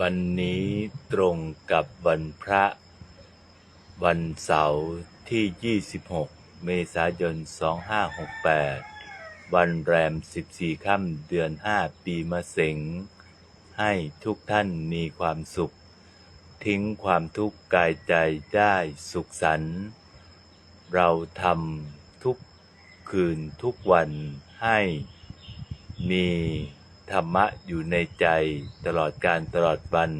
วันนี้ตรงกับวันพระ วันเสาร์ที่ 26 เมษายน 2568 วันแรม 14 ค่ำเดือน 5 ปีมะเสงให้ทุกท่านมีความสุข ทิ้งความทุกข์กายใจได้สุขสันต์เราทำทุกคืนทุกวันให้มี ธรรมะอยู่ในใจตลอดการตลอดวัน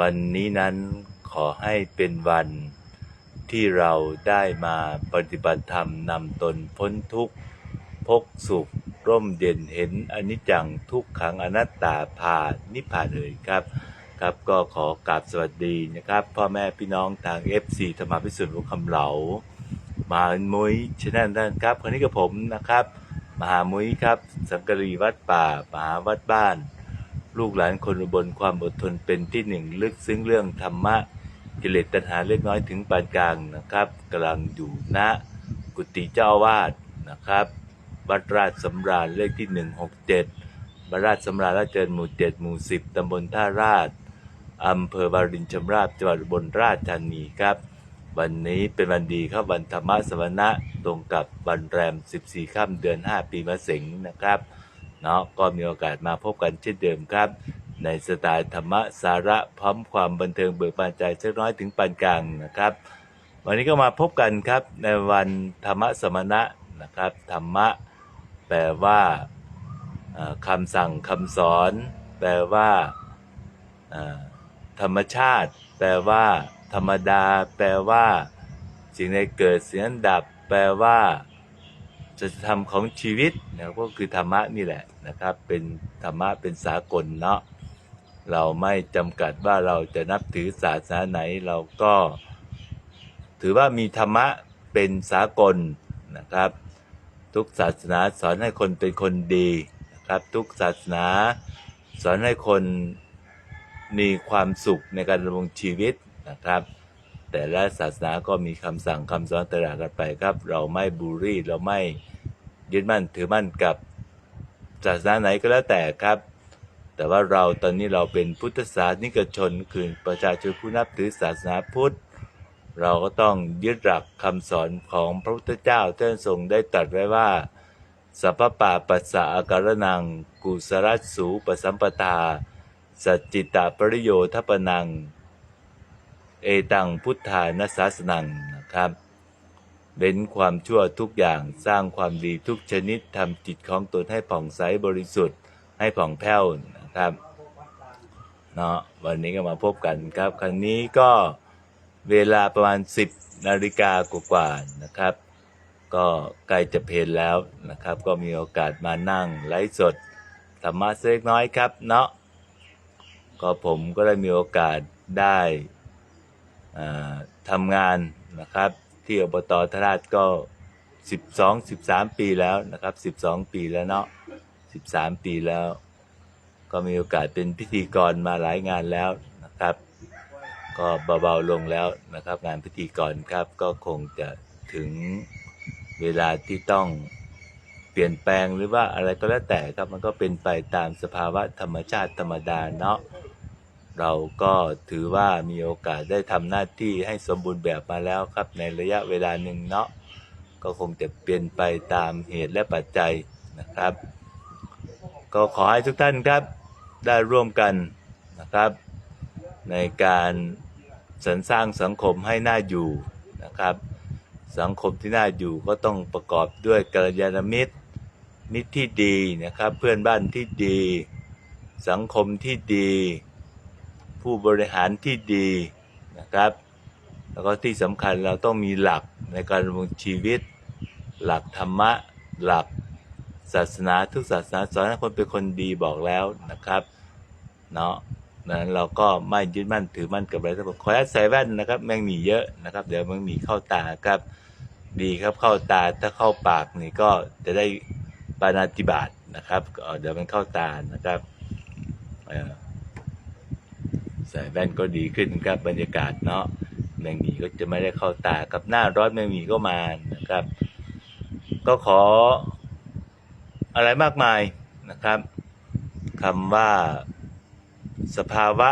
วันนี้นั้นขอให้เป็นวันที่เราได้มาปฏิบัติธรรมนำตนพ้นทุกข์ พกสุข ร่มเย็นเห็นอนิจจังทุกขังอนัตตาผ่านนิพพานเลยครับ ครับก็ขอกราบสวัสดีนะครับ พ่อแม่พี่น้องทาง FC ธรรมพิสุทธิ์ลูกคำเหลา มามุ้ยชแนลด้านครับคนนี้กับผมนะครับ มหามุ้ยครับ สังกรีวัดป่ามหาวัดบ้าน ลูกหลานคนอุบลความอดทนเป็นที่หนึ่งลึกซึ้งเรื่องธรรมะกิเลสตัณหาเล็กน้อยถึงปานกลางนะครับกำลังอยู่ณกุฏิเจ้าวาสนะครับวัดราชสำราญเลขที่ 167วัดราชสำราญราชเจริญหมู่ 7 หมู่ 10 ตำบลท่าราชอำเภอวารินชำราบจังหวัดอุบลราชธานีครับ วันนี้เป็นวันดีครับวันธรรมสวนะตรงกับวันแรม 14ค่ำเดือน 5 ปีมะเสงนะครับเนาะก็มีโอกาสมาพบกันเช่นเดิมครับ ในสไตล์ธรรมะสาระพร้อมความบันเทิงเบิกบานใจสักน้อยถึงปานกลางนะครับ วันนี้ก็มาพบกันครับในวันธรรมสมณะนะครับธรรมะแปลว่าคำสั่งคำสอน แปลว่าธรรมชาติ แปลว่า ธรรมดา แปลว่า สิ่งใดเกิดสิ่งนั้นดับ แปลว่าสัจะทำของชีวิตนะก็คือธรรมะนี่แหละนะครับ เป็นธรรมะเป็นสากลเนาะเราไม่จำกัดว่าเราจะนับถือศาสนาไหนเราก็ ถือว่ามีธรรมะเป็นสากลนะครับ ทุกศาสนาสอนให้คนเป็นคนดีนะครับ ทุกศาสนาสอนให้คนมีความสุขในการดำรงชีวิต นะครับ แต่ละศาสนาก็มีคำสั่งคำสอนต่างกันไปครับ เราไม่บูลลี่เราไม่ยึดมั่นถือมั่นกับศาสนาไหนก็แล้วแต่ครับ แต่ว่าเราตอนนี้เราเป็นพุทธศาสนิกชนคือประชาชนผู้นับถือศาสนาพุทธ เราก็ต้องยึดหลักคำสอนของพระพุทธเจ้าท่านทรงได้ตรัสไว้ว่าสัพพปาปัสสะอาการนัง กุสรัสสูปสัมปทา สัจจิตาปริโยทัปนัง เอตังพุทธานาสาสนังนะครับเว้นความชั่วทุกอย่างสร้างความดีทุกชนิดทำจิตของตนให้ผ่องใสบริสุทธิ์ให้ผ่องแผ้วนะครับเนาะวันนี้ก็มาพบกันครับ ครั้งนี้ก็เวลาประมาณ 10นาฬิกากว่าๆนะครับ ก็ใกล้จะเพลนแล้วนะครับ ก็มีโอกาสมานั่งไลฟ์สดธรรมะเล็กน้อยครับเนาะก็ผมก็ได้มีโอกาสได้ ทำงานนะครับ ที่อบตทราชก็ 12 13 ปีแล้วนะครับ 12 ปีแล้วเนาะ13 ปีแล้ว ก็มีโอกาสเป็นพิธีกรมาหลายงานแล้วนะครับ ก็เบาๆลงแล้วนะครับ งานพิธีกรครับก็คงจะถึงเวลาที่ต้องเปลี่ยนแปลงหรือว่าอะไรก็แล้วแต่ครับมันก็เป็นไปตามสภาวะธรรมชาติธรรมดาเนาะ เราก็ถือว่ามีโอกาสได้ทำหน้าที่ให้สมบูรณ์แบบมาแล้วครับ ในระยะเวลาหนึ่งเนาะก็คงจะเปลี่ยนไปตามเหตุและปัจจัยนะครับ ก็ขอให้ทุกท่านครับได้ร่วมกันนะครับ ในการสรรสร้างสังคมให้น่าอยู่นะครับ สังคมที่น่าอยู่ก็ต้องประกอบด้วยกัลยาณมิตรมิตรที่ดีนะครับ เพื่อนบ้านที่ดี สังคมที่ดี ผู้บริหารที่ดีนะครับ แล้วก็ที่สำคัญเราต้องมีหลักในการดำรงชีวิต หลักธรรมะ หลักศาสนาทุกศาสนาสอนให้คนเป็นคนดีบอกแล้วนะครับเนาะนั้นเราก็ไม่ยึดมั่นถือมั่นกับอะไรทั้งหมดขอให้ใส่แว่นนะครับ แมงหมีเยอะนะครับ เดี๋ยวแมงหมีเข้าตาครับ ดีครับเข้าตาถ้าเข้าปากนี่ก็จะได้ปานาติบาตนะครับเดี๋ยวมันเข้าตานะครับ เออ ส่แว่นก็ดีขึ้นครับบรรยากาศเนาะแมงมีก็จะไม่ได้เข้าตากับหน้าร้อนแมงมีก็มานะครับ ก็ขออะไรมากมายนะครับคำว่าสภาวะ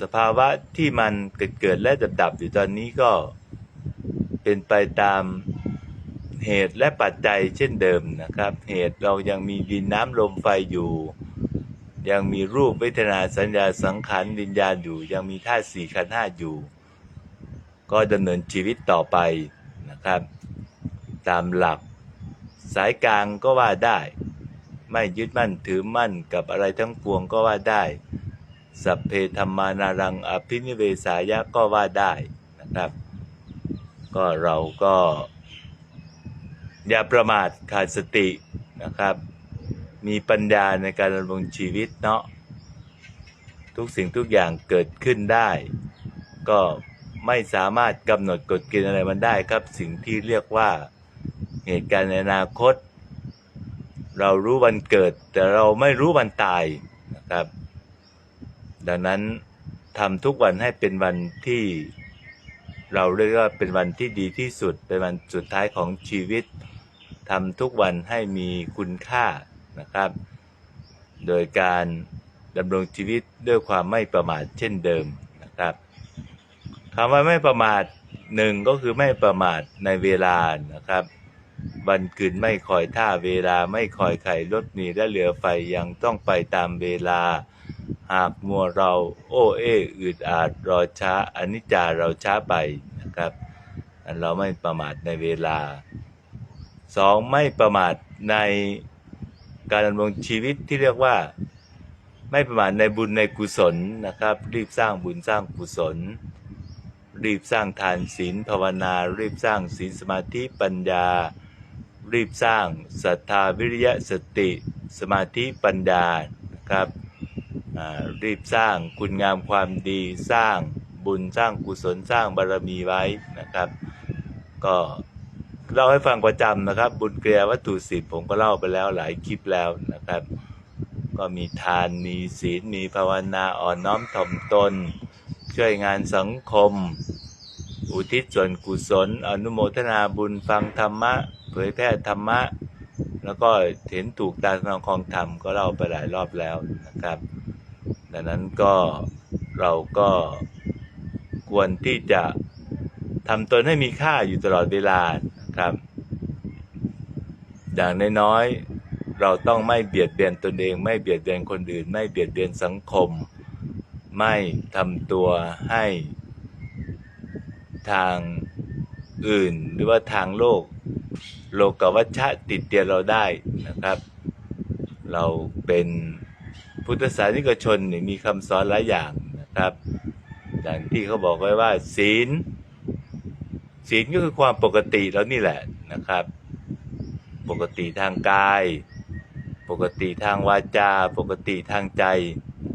สภาวะที่มันเกิดเกิดและดับดับอยู่ตอนนี้ก็เป็นไปตามเหตุและปัจจัยเช่นเดิมนะครับ เหตุเรายังมีดินน้ำลมไฟอยู่ ยังมีรูปเวทนาสัญญาสังขารวิญญาณอยู่ ยังมีธาตุสี่ขันธ์ห้าอยู่ ก็ดำเนินชีวิตต่อไปนะครับ ตามหลักสายกลางก็ว่าได้ ไม่ยึดมั่นถือมั่นกับอะไรทั้งปวงก็ว่าได้ สัพเพธรรมานารังอภินิเวสายะก็ว่าได้นะครับ ก็เราก็ อย่าประมาทขาดสตินะครับ มีปัญญาในการดำรงชีวิตเนาะทุกสิ่งทุกอย่างเกิดขึ้นได้ ก็ไม่สามารถกำหนดกฎเกณฑ์อะไรมันได้ครับ สิ่งที่เรียกว่าเหตุการณ์ในอนาคต เรารู้วันเกิด แต่เราไม่รู้วันตายนะครับ ดังนั้นทำทุกวันให้เป็นวันที่เราเรียกว่าเป็นวันที่ดีที่สุด เป็นวันสุดท้ายของชีวิตทำทุกวันให้มีคุณค่า นะครับ โดยการดำรงชีวิตด้วยความไม่ประมาทเช่นเดิมนะครับคำว่าไม่ประมาทหนึ่งก็คือไม่ประมาทในเวลานะครับวันคืนไม่คอยท่าเวลาไม่คอยไข่รถมีและเรือไฟยังต้องไปตามเวลา หากมัวเราโอ้เอ้อืดอาดรอช้าอนิจจาเราช้าไปนะครับอันเราไม่ประมาทในเวลาสองไม่ประมาทใน การดำรงชีวิตที่เรียกว่า ไม่ประมาทในบุญในกุศลนะครับ รีบสร้างบุญสร้างกุศล รีบสร้างทานศีลภาวนา รีบสร้างศีลสมาธิปัญญา รีบสร้างศรัทธาวิริยะสติ สมาธิปัญญานะครับรีบสร้างคุณงามความดีสร้างบุญสร้างกุศลสร้างบารมีไว้นะครับ ก็ เล่าให้ฟังประจำนะครับ บุญเกลียวัตถุสิบผมก็เล่าไปแล้วหลายคลิปแล้วนะครับ ก็มีทานมีศีลมีภาวนาอ่อนน้อมถ่อมตน ช่วยงานสังคม อุทิศส่วนกุศล อนุโมทนาบุญฟังธรรมะ เผยแพร่ธรรมะ แล้วก็เห็นถูกตามคำของธรรมก็เล่าไปหลายรอบแล้วนะครับ ดังนั้นก็เราก็ควรที่จะทำตนให้มีค่าอยู่ตลอดเวลา ครับ อย่างน้อยๆเราต้องไม่เบียดเบียนตนเอง ไม่เบียดเบียนคนอื่น ไม่เบียดเบียนสังคม ไม่ทำตัวให้ ทางอื่นหรือว่าทางโลก โลกวัชชะติดเตียนเราได้นะครับ เราเป็นพุทธศาสนิกชนมีคำสอนหลายอย่างนะครับ อย่างที่เขาบอกไว้ว่า ศีล ศีลก็คือความปกติแล้วนี่แหละนะครับ ปกติทางกาย ปกติทางวาจา ปกติทางใจ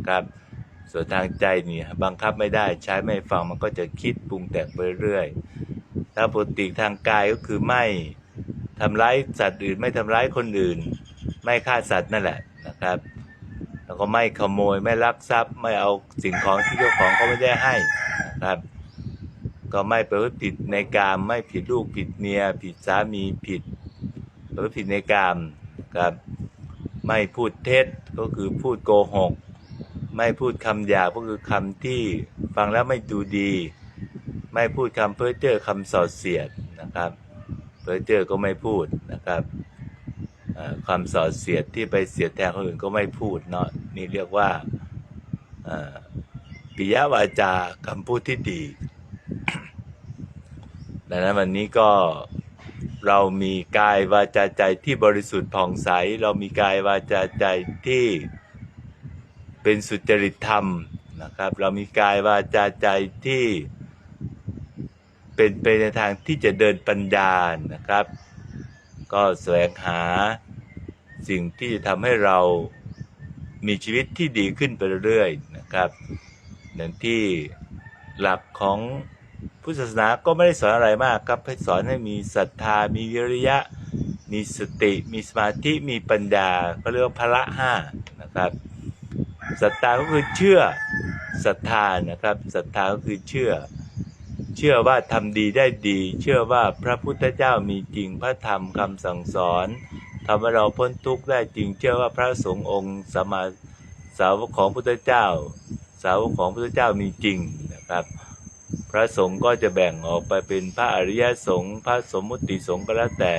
ครับ ส่วนทางใจนี่บังคับไม่ได้ใช้ไม่ฟังมันก็จะคิดปรุงแต่งไปเรื่อยถ้าปกติทางกายก็คือไม่ทำร้ายสัตว์อื่นไม่ทำร้ายคนอื่น ไม่ฆ่าสัตว์นั่นแหละนะครับ แล้วก็ไม่ขโมยไม่ลักทรัพย์ไม่เอาสิ่งของที่เจ้าของเขาไม่ได้ให้นะครับ ก็ไม่ประพฤติผิดในกามไม่ผิดลูกผิดเมีย ผิดสามีผิดประพฤติผิดในกามครับ ไม่พูดเท็จก็คือพูดโกหก ไม่พูดคำหยาบก็คือคำที่ฟังแล้วไม่ดูดี ไม่พูดคำเพ้อเจ้อคำส่อเสียดนะครับ เพ้อเจ้อก็ไม่พูดนะครับเอ่อคำส่อเสียดที่ไปเสียดแทนคนอื่นก็ไม่พูดเนาะนี่เรียกว่าปิยวาจาคำพูดที่ดี ดังนั้นวันนี้ก็เรามีกายวาจาใจที่บริสุทธิ์ผ่องใส เรามีกายวาจาใจที่เป็นสุจริตธรรมนะครับ เรามีกายวาจาใจที่เป็นไปในทางที่จะเดินปัญญานะครับ ก็แสวงหาสิ่งที่จะทำให้เรามีชีวิตที่ดีขึ้นไปเรื่อยๆนะครับ อย่างที่หลักของ พุทธศาสนาก็ไม่ได้สอนอะไรมากครับให้สอนให้มีศรัทธา มีวิริยะ มีสติ มีสมาธิ มีปัญญา ก็เรียกว่าพละห้านะครับ ศรัทธาก็คือเชื่อ ศรัทธานะครับ ศรัทธาก็คือเชื่อ เชื่อว่าทำดีได้ดี เชื่อว่าพระพุทธเจ้ามีจริง พระธรรมคำสั่งสอนทำให้เราพ้นทุกข์ได้จริง เชื่อว่าพระสงฆ์องค์สมมาสาวกของพุทธเจ้า สาวกของพุทธเจ้ามีจริงนะครับ พระสงฆ์ก็จะแบ่งออกไปเป็นพระอริยสงฆ์พระสมมุติสงฆ์ก็แล้วแต่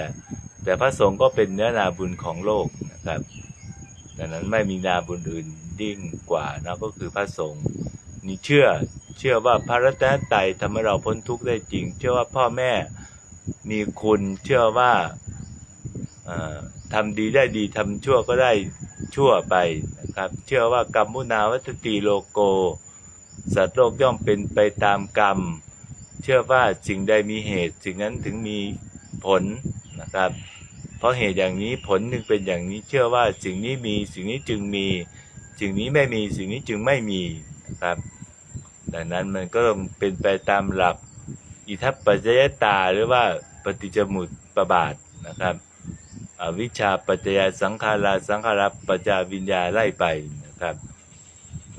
แต่พระสงฆ์ก็เป็นเนื้อนาบุญของโลกนะครับดังนั้นไม่มีนาบุญอื่นยิ่งกว่านะก็คือพระสงฆ์นี่เชื่อเชื่อว่าพระรัตนตรัยทำให้เราพ้นทุกข์ได้จริง เชื่อว่าพ่อแม่มีคุณเชื่อว่าทำดีได้ดีทำชั่วก็ได้ชั่วไปนะครับ เชื่อว่ากรรมมุนาวัตติโลโก สัตว์โลกย่อมเป็นไปตามกรรม เชื่อว่าสิ่งใดมีเหตุสิ่งนั้นถึงมีผลนะครับ เพราะเหตุอย่างนี้ผลจึงเป็นอย่างนี้เชื่อว่าสิ่งนี้มีสิ่งนี้จึงมี สิ่งนี้ไม่มีสิ่งนี้จึงไม่มีนะครับดังนั้นมันก็ต้องเป็นไปตามหลัก อิทัปปัจจยตาหรือว่าปฏิจจมุตประบาทนะครับอวิชชาปัจจยสังขาราสังขาราปัจจาวิญญาไล่ไปนะครับ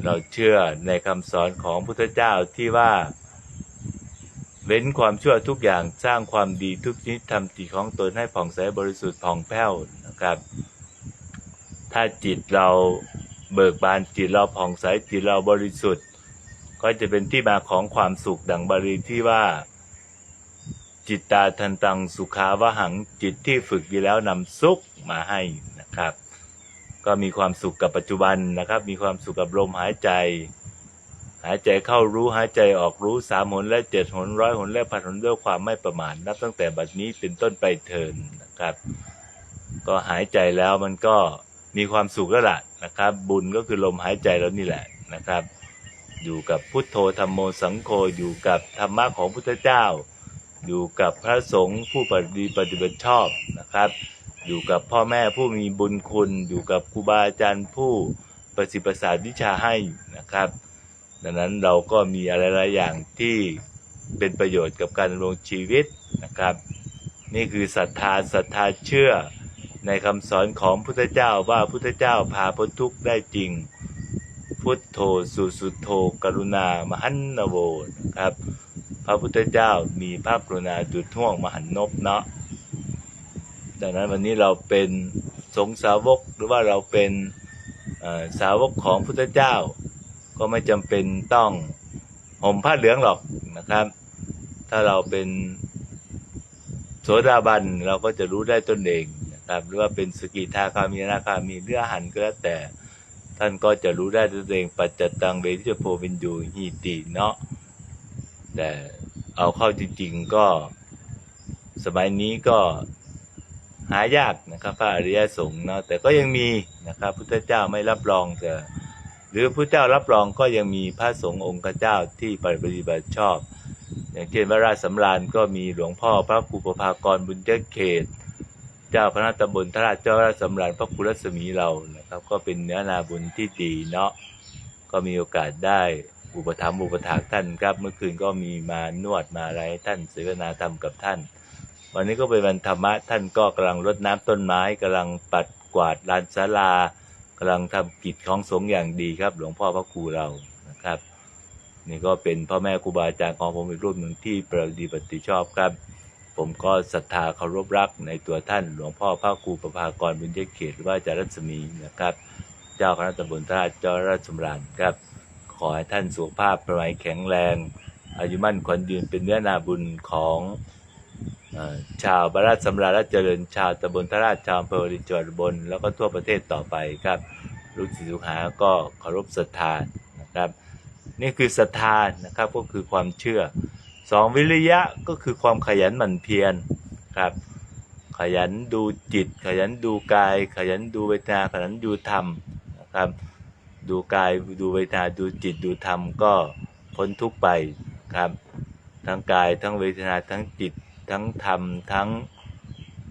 เราเชื่อในคำสอนของพุทธเจ้าที่ว่า เว้นความชั่วทุกอย่างสร้างความดีทุกชนิดทำจิตของตนให้ผ่องใสบริสุทธิ์ผ่องแผ้วนะครับ ถ้าจิตเราเบิกบานจิตเราผ่องใสจิตเราบริสุทธิ์ ก็จะเป็นที่มาของความสุขดังบาลีที่ว่า จิตตาทันตังสุขาวหังจิตที่ฝึกดีแล้วนำสุขมาให้นะครับ ก็มีความสุขกับปัจจุบันนะครับ มีความสุขกับลมหายใจ หายใจเข้ารู้หายใจออกรู้สามหนและเจ็ดหนร้อยหนและพันหนด้วยความไม่ประมาทนับตั้งแต่บัดนี้เป็นต้นไปเทินนะครับ ก็หายใจแล้วมันก็มีความสุขแล้วล่ะนะครับ บุญก็คือลมหายใจแล้วนี่แหละนะครับ อยู่กับพุทโธธรรมโมสังโฆอยู่กับธรรมะของพุทธเจ้า อยู่กับพระสงฆ์ผู้ปฏิปฏิบัติชอบนะครับ อยู่กับพ่อแม่ผู้มีบุญคุณ อยู่กับครูบาอาจารย์ผู้ประสิทธิ์ประสาทวิชาให้นะครับ ดังนั้นเราก็มีอะไรหลายอย่างที่เป็นประโยชน์กับการดำรงชีวิตนะครับ นี่คือศรัทธาศรัทธาเชื่อในคำสอนของพุทธเจ้าว่าพุทธเจ้าพาพ้นทุกข์ได้จริง พุทโธสุสุโธกรุณามหันนโวนะครับ พระพุทธเจ้ามีพระกรุณาจุดท่วงมหันนบเนาะ ดังนั้นวันนี้เราเป็นสงสาวกหรือว่าเราเป็นสาวกของพุทธเจ้า ก็ไม่จำเป็นต้องห่มผ้าเหลืองหรอกนะครับ ถ้าเราเป็นโสดาบันเราก็จะรู้ได้ตนเองนะครับหรือว่าเป็นสกิทาคามีนาคามีเรือหันก็แล้วแต่ ท่านก็จะรู้ได้ตัวเอง ปัจจตังเวทิจโพวินยูหีติเนาะแต่เอาเข้าจริงๆก็สมัยนี้ก็ หายากนะครับพระอริยสงฆ์เนาะแต่ก็ยังมีนะครับพุทธเจ้าไม่รับรองแต่หรือพระเจ้ารับรองก็ยังมีพระสงฆ์องค์เจ้าที่ปฏิบัติชอบ อย่างเช่นพระราชสำราญก็มีหลวงพ่อพระครูประภากรบุญเจเขต เจ้าคณะนตำบลทราชเจ้าราชสำราญพระครูรัศมีเรานะครับ ก็เป็นเนื้อนาบุญที่ดีเนาะก็มีโอกาสได้อุปถัมภ์อุปถากท่านครับ เมื่อคืนก็มีมานวดมาอะไรให้ท่านเสวนาธรรมกับท่าน วันนี้ก็เป็นวันธรรมะท่านก็กำลังรดน้ำต้นไม้กำลังปัดกวาดลานศาลากำลังทำกิจของสงฆ์อย่างดีครับ หลวงพ่อพระครูเรานะครับ นี่ก็เป็นพ่อแม่ครูบาอาจารย์ของผมอีกรูปหนึ่งที่ปฏิบัติชอบครับ ผมก็ศรัทธาเคารพรักในตัวท่าน หลวงพ่อพระครูประภากรบุญเจเขตหรือว่าอาจารย์รัศมีนะครับ เจ้าคณะตำบลท่าเจ้าราชสำราญครับ ขอให้ท่านสุขภาพประไมแข็งแรง อายุมั่นขวัญยืนเป็นเนื้อนาบุญของ ชาวบาราชสำราญเจริญชาวตำบลทราชชาวอำเภอวรินจังหวัดบน แล้วก็ทั่วประเทศต่อไปครับลูกศิษย์ลูกหาก็เคารพศรัทธานะครับ นี่คือศรัทธานะครับก็คือความเชื่อสองวิริยะก็คือความขยันหมั่นเพียรครับขยันดูจิต ขยันดูกาย ขยันดูเวทนาขยันดูธรรมนะครับดูกายดูเวทนาดูจิตดูธรรมก็พ้นทุกไปครับทั้งกายทั้งเวทนาทั้งจิต ทั้งธรรมทั้ง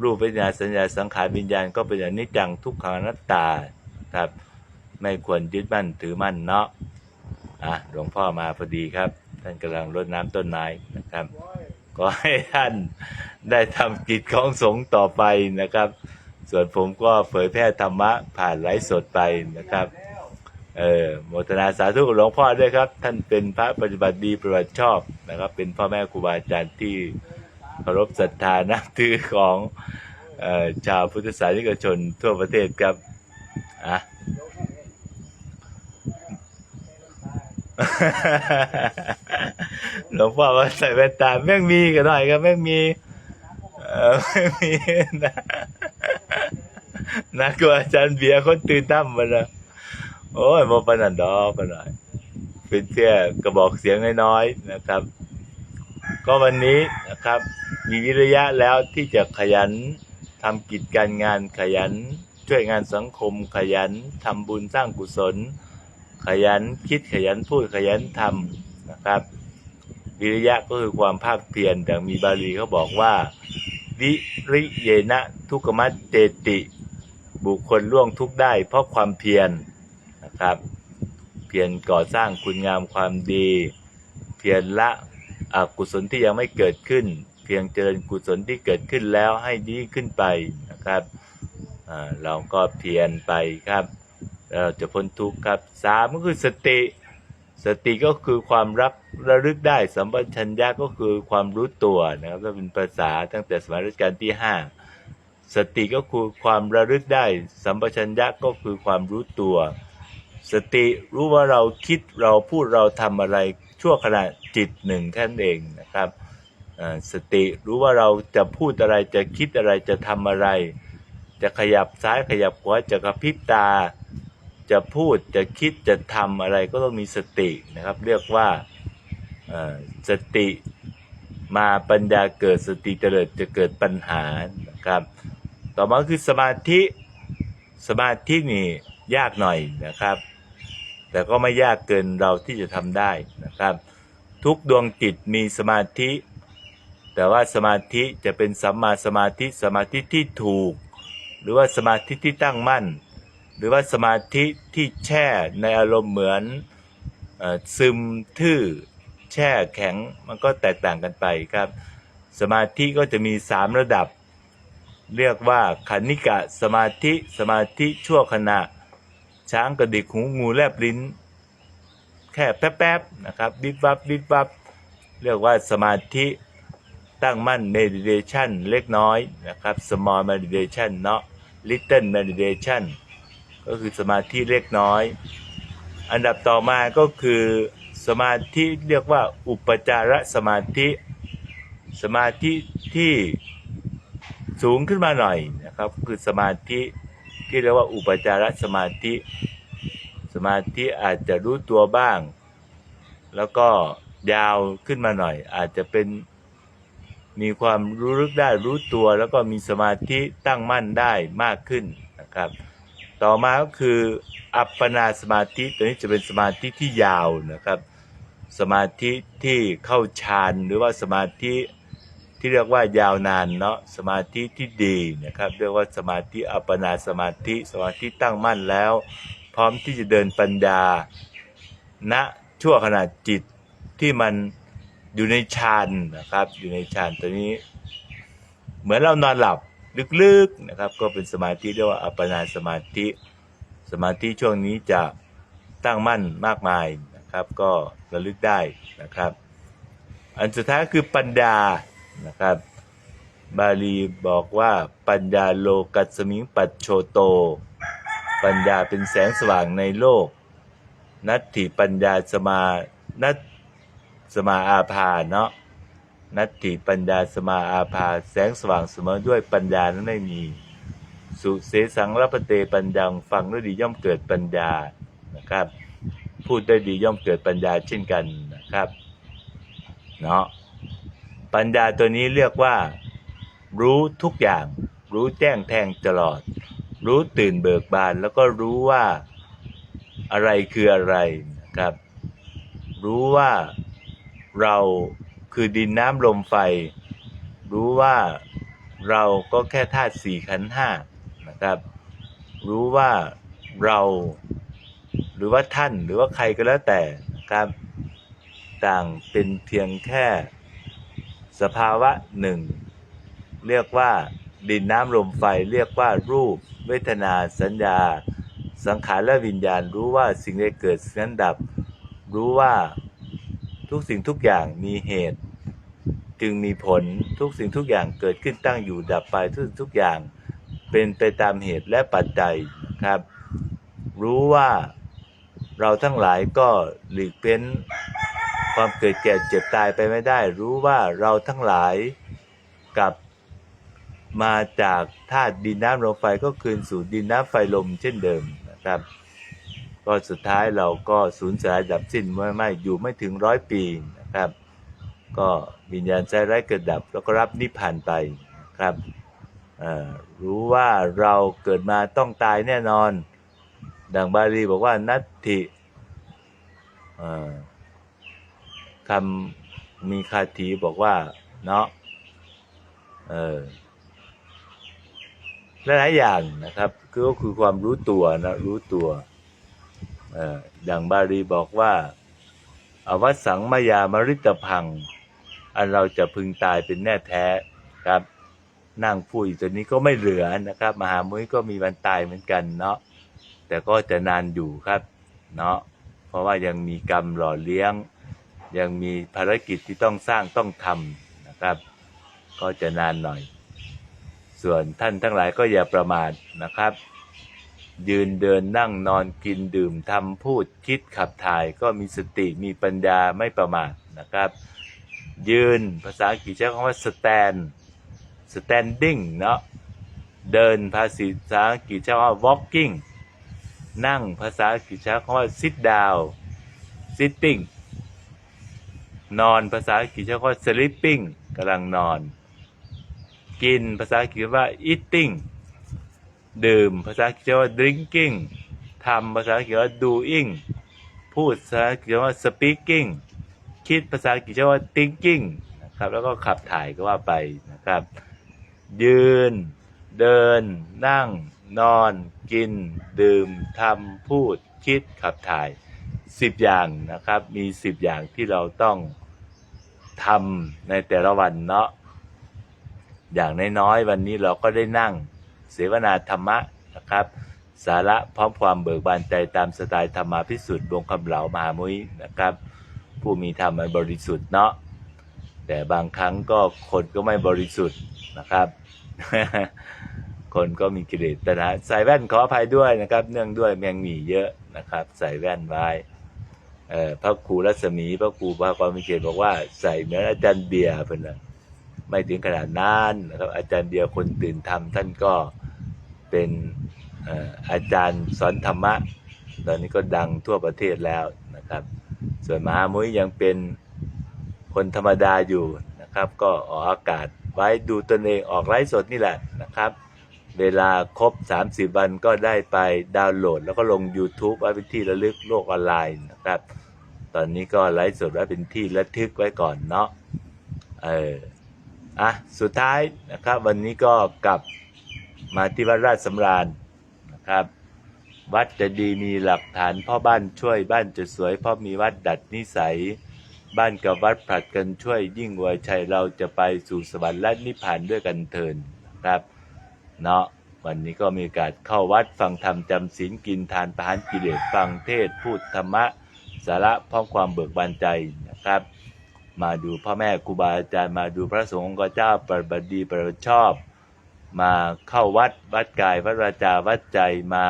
รูปเวทนาณสัญญาสังขารวิญญาณก็เป็นอนิจจังทุกขังอนัตตาครับ ไม่ควรยึดมั่นถือมั่นเนาะอะหลวงพ่อมาพอดีครับ ท่านกำลังรดน้ำต้นไม้นะครับก็ให้ท่านได้ทำกิจของสงฆ์ต่อไปนะครับ ส่วนผมก็เผยแพร่ธรรมะผ่านไลฟ์สดไปนะครับ เออโมทนาสาธุหลวงพ่อด้วยครับ ท่านเป็นพระปฏิบัติดีปฏิบัติชอบนะครับ เป็นพ่อแม่ครูบาอาจารย์ที่ เคารพศรัทธานับถือของออชาวพุทธศาสนิกชนทั่วประเทศครับอะหลวงพ่อว่าใส่แว่นตาแม่งมีกันหน่อยครับแม่งมีเออแม่งมีนะนักกว่าอาจารย์เบียร์คนตื่นตั้มมาละโอ้ยมาปนันดอกันหน่อยเป็นแค่กระบอกเสียงน้อยๆนะครับ ก็วันนี้นะครับมีวิริยะแล้วที่จะขยันทำกิจการงานขยัน ช่วยงานสังคมขยันทำบุญสร้างกุศล ขยันคิดขยันพูดขยันทำนะครับวิริยะก็คือความภาคเพียรแต่มีบาลีเขาบอกว่าวิริเยนะทุกขมัตเตติ บุคคลล่วงทุกได้ เพราะความเพียรนะครับ เพียรก่อสร้างคุณงามความดี เพียรละ อกุศลที่ยังไม่เกิดขึ้น เพียงเจริญกุศลที่เกิดขึ้นแล้วให้ดีขึ้นไปนะครับเราก็เพียรไปครับเราจะพ้นทุกข์ครับสามก็คือสติ สติก็คือความรับระลึกได้สัมปชัญญะก็คือความรู้ตัวนะครับถ้าเป็นภาษาตั้งแต่สมัยรัชกาลที่ห้าสติก็คือความระลึกได้ สัมปชัญญะก็คือความรู้ตัว สติรู้ว่าเราคิดเราพูดเราทำอะไร ชั่วขณะจิตหนึ่งแค่นั้นเองนะครับสติรู้ว่าเราจะพูดอะไรจะคิดอะไรจะทำอะไร จะขยับซ้ายขยับขวาจะกระพริบตา จะพูดจะคิดจะทำอะไรก็ต้องมีสตินะครับ เรียกว่าสติมาปัญญาเกิดสติเจริญจะเกิดปัญหานะครับ ต่อมาคือสมาธิสมาธินี่ยากหน่อยนะครับ แต่ก็ไม่ยากเกินเราที่จะทำได้นะครับ ทุกดวงจิตมีสมาธิ แต่ว่าสมาธิจะเป็นสัมมาสมาธิสมาธิที่ถูก หรือว่าสมาธิที่ตั้งมั่น หรือว่าสมาธิที่แช่ในอารมณ์เหมือนอซึมทื่อแช่แข็งมันก็แตกต่างกันไปครับ สมาธิก็จะมีสามระดับ เรียกว่าขันนิกะสมาธิสมาธิชั่วขณะ ช้างกระดิกหูงูแลบลิ้น แค่แป๊บๆนะครับวิบวับวิบวับเรียกว่าสมาธิตั้งมั่น meditation เล็กน้อยนะครับ small meditation เนาะ little meditation ก็คือสมาธิเล็กน้อย อันดับต่อมาก็คือสมาธิเรียกว่าอุปจารสมาธิ สมาธิที่สูงขึ้นมาหน่อยนะครับ คือสมาธิ ที่เรียกว่าอุปจารสมาธิ สมาธิอาจจะรู้ตัวบ้าง แล้วก็ยาวขึ้นมาหน่อย อาจจะเป็นมีความรู้ลึกได้รู้ตัว แล้วก็มีสมาธิตั้งมั่นได้มากขึ้นนะครับ ต่อมาก็คืออัปปนาสมาธิตัวนี้จะเป็นสมาธิที่ยาวนะครับ สมาธิที่เข้าฌานหรือว่าสมาธิ ที่เรียกว่ายาวนานเนาะสมาธิที่ดีนะครับเรียกว่าสมาธิอัปปนาสมาธิสมาธิตั้งมั่นแล้ว พร้อมที่จะเดินปัญญาณชั่วขณะจิตที่มันอยู่ในฌานนะครับ อยู่ในฌานตัวนี้ เหมือนเรานอนหลับลึกๆนะครับ ก็เป็นสมาธิเรียกว่าอัปปนาสมาธิ สมาธิช่วงนี้จะตั้งมั่นมากมายนะครับ ก็ระลึกได้นะครับ อันสุดท้ายคือปัญญา นะครับ บาลีบอกว่าปัญญาโลกัสมิงปัจโชโต ปัญญาเป็นแสงสว่างในโลก นัตถิปัญญาสมานัตสมาอาภาเนาะนัตถิปัญญาสมาอาภาแสงสว่างเสมอด้วยปัญญานั้นไม่มี สุเสสังรับเตปัญญังฟังด้วยดีย่อมเกิดปัญญานะครับ พูดได้ดีย่อมเกิดปัญญาเช่นกันนะครับ เนาะ ปัญญาตัวนี้เรียกว่า รู้ทุกอย่าง รู้แจ้งแทงตลอด รู้ตื่นเบิกบานแล้วก็รู้ว่าอะไรคืออะไรนะครับ รู้ว่าเราคือดินน้ำลมไฟ รู้ว่าเราก็แค่ธาตุสี่ขันธ์ห้านะครับ รู้ว่าเราหรือว่าท่านหรือว่าใครก็แล้วแต่นะครับ ต่างเป็นเพียงแค่ สภาวะหนึ่ง เรียกว่าดินน้ำลมไฟเรียกว่ารูป เวทนาสัญญา สังขารและวิญญาณรู้ว่าสิ่งใดเกิดสิ่งนั้นดับ รู้ว่าทุกสิ่งทุกอย่างมีเหตุ จึงมีผลทุกสิ่งทุกอย่างเกิดขึ้นตั้งอยู่ดับไปทุกสิ่งทุกอย่างเป็นไปตามเหตุและปัจจัยครับ รู้ว่าเราทั้งหลายก็หลีกเพ้น ความเกิดแก่เจ็บตายไปไม่ได้ รู้ว่าเราทั้งหลายกับมาจากธาตุดินน้ำลมไฟก็คืนสู่ดินน้ำไฟลมเช่นเดิมนะครับ ก็สุดท้ายเราก็สูญสลายดับสิ้นไม่ไม่อยู่ไม่ถึงร้อยปีนะครับ ก็วิญญาณใจไร้เกิดดับแล้วก็รับนิพพานไปครับรู้ว่าเราเกิดมาต้องตายแน่นอน ดังบาลีบอกว่านัตถิ คำมีคาถีบอกว่า เนาะเออหลายๆอย่างนะครับก็คือความรู้ตัวนะรู้ตัวเอ่อดังบาลีบอกว่าอวสังมายามริตพัง อันเราจะพึงตายเป็นแน่แท้ครับ นั่งพูดอยู่ตัวนี้ก็ไม่เหลือนะครับ มหามุ้ยก็มีวันตายเหมือนกันเนาะแต่ก็จะนานอยู่ครับ เนาะเพราะว่ายังมีกรรมหล่อเลี้ยง ยังมีภารกิจที่ต้องสร้างต้องทำนะครับ ก็จะนานหน่อย ส่วนท่านทั้งหลายก็อย่าประมาทนะครับ ยืนเดินนั่งนอนกินดื่มทำพูดคิดขับถ่ายก็มีสติมีปัญญาไม่ประมาทนะครับ ยืนภาษาอังกฤษใช้คำว่า stand standing เนาะเดินภาษาอังกฤษใช้คำว่า walking นั่งภาษาอังกฤษใช้คำว่า sit down sitting นอนภาษาอังกฤษใช้คำว่า sleeping กำลังนอน กินภาษาอังกฤษว่า eating ดื่มภาษาอังกฤษว่า drinking ทำภาษาอังกฤษว่า doing พูดภาษาอังกฤษว่า speaking คิดภาษาอังกฤษว่า thinking นะครับแล้วก็ขับถ่ายก็ว่าไปนะครับ ยืน เดิน นั่ง นอน กิน ดื่มทำพูด คิดขับถ่าย สิบอย่างนะครับ มีสิบอย่างที่เราต้องทำในแต่ละวันเนาะอย่างน้อยๆวันนี้เราก็ได้นั่งเสวนาธรรมะนะครับ สาระพร้อมความเบิกบานใจตามสไตล์ธรรมาพิสุทธิ์วงคำเหลามหามุ้ยนะครับ ผู้มีธรรมอันบริสุทธิ์เนาะแต่บางครั้งก็คนก็ไม่บริสุทธิ์นะครับ คนก็มีกิเลสตัณหาใส่แว่นขออภัยด้วยนะครับ เนื่องด้วยแมงมีเยอะนะครับ ใส่แว่นไว้ พระครูรัศมีพระครูพระความมีเกียรติบอกว่าใส่เหมือนอาจารย์เบียร์เพิ่นนะไม่ถึงขนาดนั้นนะครับอาจารย์เบียร์คนตื่นธรรมท่านก็เป็นเอ่ออาจารย์สอนธรรมะ ตอนนี้ก็ดังทั่วประเทศแล้วนะครับ ส่วนมหามุ้ยยังเป็นคนธรรมดาอยู่นะครับ ก็ออกอากาศไว้ดูตนเองออกไลฟ์สดนี่แหละนะครับ เวลาครบ 30 วันก็ได้ไปดาวน์โหลด แล้วก็ลง YouTube ไว้เป็นที่ระลึกโลกออนไลน์นะครับ ตอนนี้ก็ไลฟ์สดไว้เป็นที่ระทึกไว้ก่อนเนาะเอออะสุดท้ายนะครับ วันนี้ก็กลับมาที่วัดราชสำราญนะครับ วัดจะดีมีหลักฐานพ่อบ้านช่วยบ้านจะสวยเพราะมีวัดดัดนิสัย บ้านกับวัดผลัดกันช่วยยิ่งอวยชัยเราจะไปสู่สวรรค์และนิพพานด้วยกันเทินนะครับ เนาะวันนี้ก็มีโอกาสเข้าวัดฟังธรรมจำศีลกินทานประหารกิเลสฟังเทศพูดธรรมะสาระพร้อมความเบิกบานใจนะครับ มาดูพ่อแม่ครูบาอาจารย์มาดูพระสงฆ์องค์เจ้าปฏิบัติดีปฏิบัติชอบ มาเข้าวัดวัดกายวัดวาจาวัดใจมา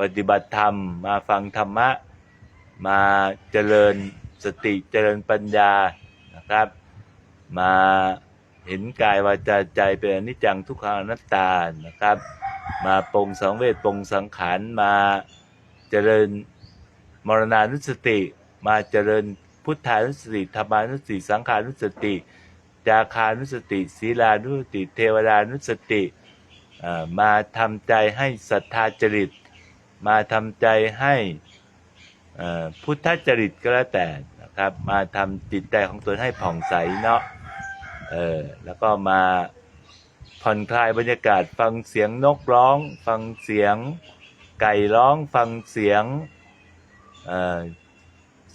ปฏิบัติธรรม มาฟังธรรมะ มาเจริญสติเจริญปัญญานะครับ มา เห็นกายวาจาใจเป็นอนิจจังทุกขังอนัตตานะครับ มาปรงสังเวชปรงสังขารมาเจริญมรณานุสติ มาเจริญพุทธานุสติธรรมานุสติ สังขานุสติ จาคานุสติศีลานุสติ เทวดานุสติมาทำใจให้ศรัทธาจริต มาทำใจให้พุทธจริตก็แล้วแต่นะครับ มาทำจิตใจของตนให้ผ่องใสเนาะ เออแล้วก็มาผ่อนคลายบรรยากาศฟังเสียงนกร้อง ฟังเสียงไก่ร้องฟังเสียง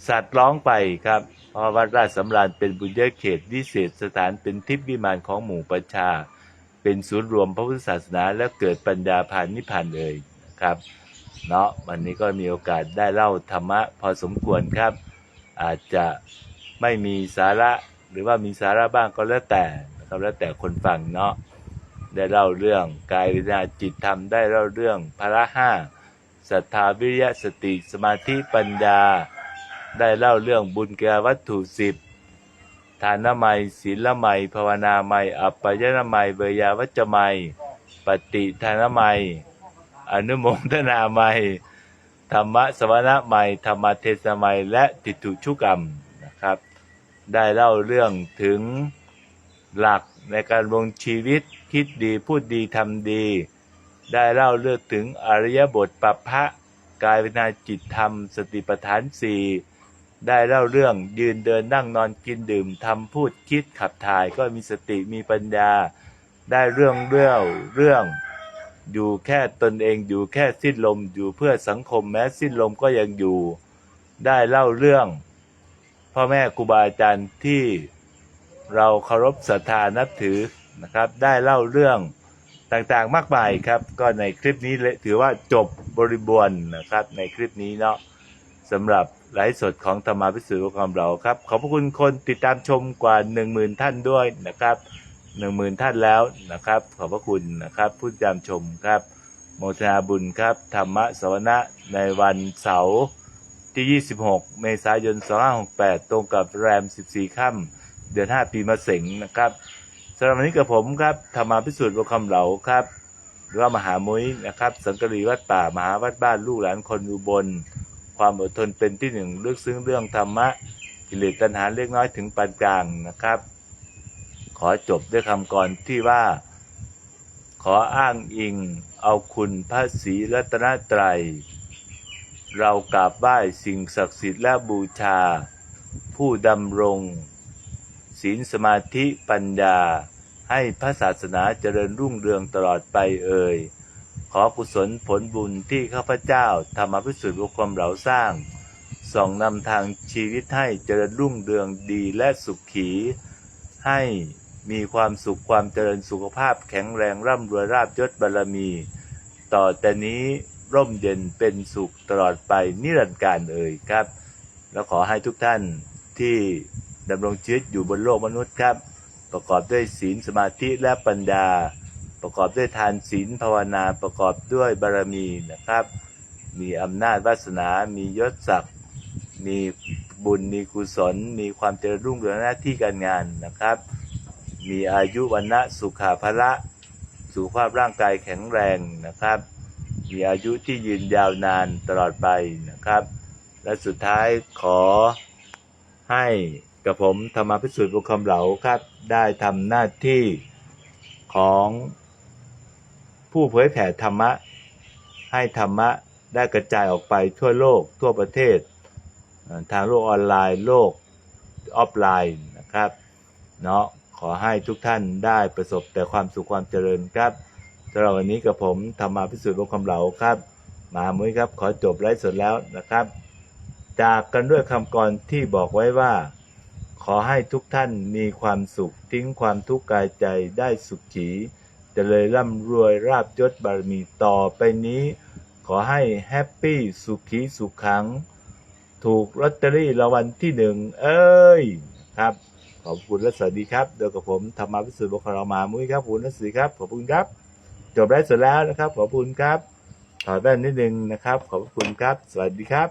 สัตว์ร้องไปครับเพราะวัดราชสำราญเป็นบุญญาเขตวิเศษสถานเป็นทิพย์วิมานของหมู่ประชา เป็นศูนย์รวมพระพุทธศาสนาและเกิดปัญญาผ่านนิพพานเลยนะครับเนาะวันนี้ก็มีโอกาสได้เล่าธรรมะพอสมควรครับ อาจจะไม่มีสาระ หรือว่ามีสาระบ้างก็แล้วแต่นะครับแล้วแต่คนฟังเนาะได้เล่าเรื่องกายวิญญาณจิตธรรมได้เล่าเรื่องพระห้าศรัทธาวิริยะสติสมาธิปัญญา ได้เล่าเรื่องบุญเกยวัตถุสิบทานไมยศีลไมยภาวนาไมยอัปปยนาไมยเวยาวัจจะไมยปฏิทานไมยอนุโมทนาไมยธรรมะสวนาไมยธรรมเทศไมยและติตุชุกรรม ได้เล่าเรื่องถึงหลักในการลงชีวิตคิดดีพูดดีทำดี ได้เล่าเรื่องถึงอริยบทปัปพะกายวิญญาจิตธรรม สติปัฏฐานสี่ได้เล่าเรื่องยืนเดินนั่งนอนกินดื่มทำพูดคิดขับถ่ายก็มีสติมีปัญญา ได้เรื่องเรื่องเรื่อง อยู่แค่ตนเองอยู่แค่สิ้นลมอยู่เพื่อสังคมแม้สิ้นลมก็ยังอยู่ ได้เล่าเรื่อง พ่อแม่ครูบาอาจารย์ที่เราเคารพศรัทธานับถือนะครับ ได้เล่าเรื่องต่างๆมากมายครับ ก็ในคลิปนี้ถือว่าจบบริบูรณ์นะครับ ในคลิปนี้เนาะสำหรับไลฟ์สดของธรรมาพิสุทธิ์ของเราครับ ขอบพระคุณคนติดตามชมกว่า 10,000 ท่านด้วยนะครับ 10,000 ท่านแล้วนะครับ ขอบพระคุณนะครับผู้ติดตามชมครับ โมทนาบุญครับ ธรรมะสวนะในวันเสาร์ ที่ 26 เมษายน 2568 ตรงกับแรม 14 ค่ำเดือน 5 ปีมะเสงนะครับสำหรับวันนี้กับผมครับธรรมาพิสูจน์บุคคำเหลาครับหรือว่ามหามุ้ยนะครับ สังกรีวัดป่ามหาวัดบ้านลูกหลานคนอุบล ความอดทนเป็นที่หนึ่งลึกซึ้งเรื่องธรรมะกิเลสตัณหาเล็กน้อยถึงปานกลางนะครับ ขอจบด้วยคำกรที่ว่า ขออ้างอิง เอาคุณพระศรีรัตนตรัย เรากราบไหว้สิ่งศักดิ์สิทธิ์และบูชา ผู้ดำรง ศีลสมาธิปัญญา ให้พระศาสนาเจริญรุ่งเรืองตลอดไปเอ่ย ขอกุศลผลบุญที่ข้าพเจ้าธรรมพิสุทธิ์บุคคลเราสร้าง ส่องนำทางชีวิตให้เจริญรุ่งเรืองดีและสุขขี ให้มีความสุขความเจริญสุขภาพแข็งแรงร่ำรวยราบยศบารมี ต่อแต่นี้ ร่มเย็นเป็นสุขตลอดไปนิรันดร์การเอ่ยครับ แล้วขอให้ทุกท่านที่ดำรงชีวิตอยู่บนโลกมนุษย์ครับ ประกอบด้วยศีลสมาธิและปัญญา ประกอบด้วยทานศีลภาวนาประกอบด้วยบารมีนะครับ มีอำนาจวาสนา มียศศักดิ์มีบุญมีกุศล มีความเจริญรุ่งเรืองหน้าที่การงานนะครับ มีอายุวันนะสุขาภละสุขภาพร่างกายแข็งแรงนะครับ มีอายุที่ยืนยาวนานตลอดไปนะครับ และสุดท้ายขอให้กับผมธรรมพิสุทธิ์บุคคำเหลาครับ ได้ทำหน้าที่ของผู้เผยแผ่ธรรมะ ให้ธรรมะได้กระจายออกไปทั่วโลกทั่วประเทศ ทางโลกออนไลน์โลกออฟไลน์นะครับเนาะขอให้ทุกท่านได้ประสบแต่ความสุขความเจริญครับ สำหรับวันนี้กับผมธรรมาพิสุทธิ์บุคำเหลาครับ มามุ้ยครับ ขอจบไลฟ์สดแล้วนะครับ จากกันด้วยคำกรที่บอกไว้ว่า ขอให้ทุกท่านมีความสุขทิ้งความทุกข์กายใจได้สุขขีจะเลยร่ำรวยราบยศบารมีต่อไปนี้ ขอให้แฮปปี้สุขีสุขขัง ถูกลอตเตอรี่รางวัลที่หนึ่งเอ้ยครับขอบคุณและสวัสดีครับเดี๋ยวกับผมธรรมาพิสุทธิ์บุคคลมามุ้ยครับคุณและสวัสดีครับขอบคุณครับ จบได้เสร็จแล้วนะครับ ขอบคุณครับถอดแว่นนิดนึงนะครับ ขอบคุณครับ สวัสดีครับ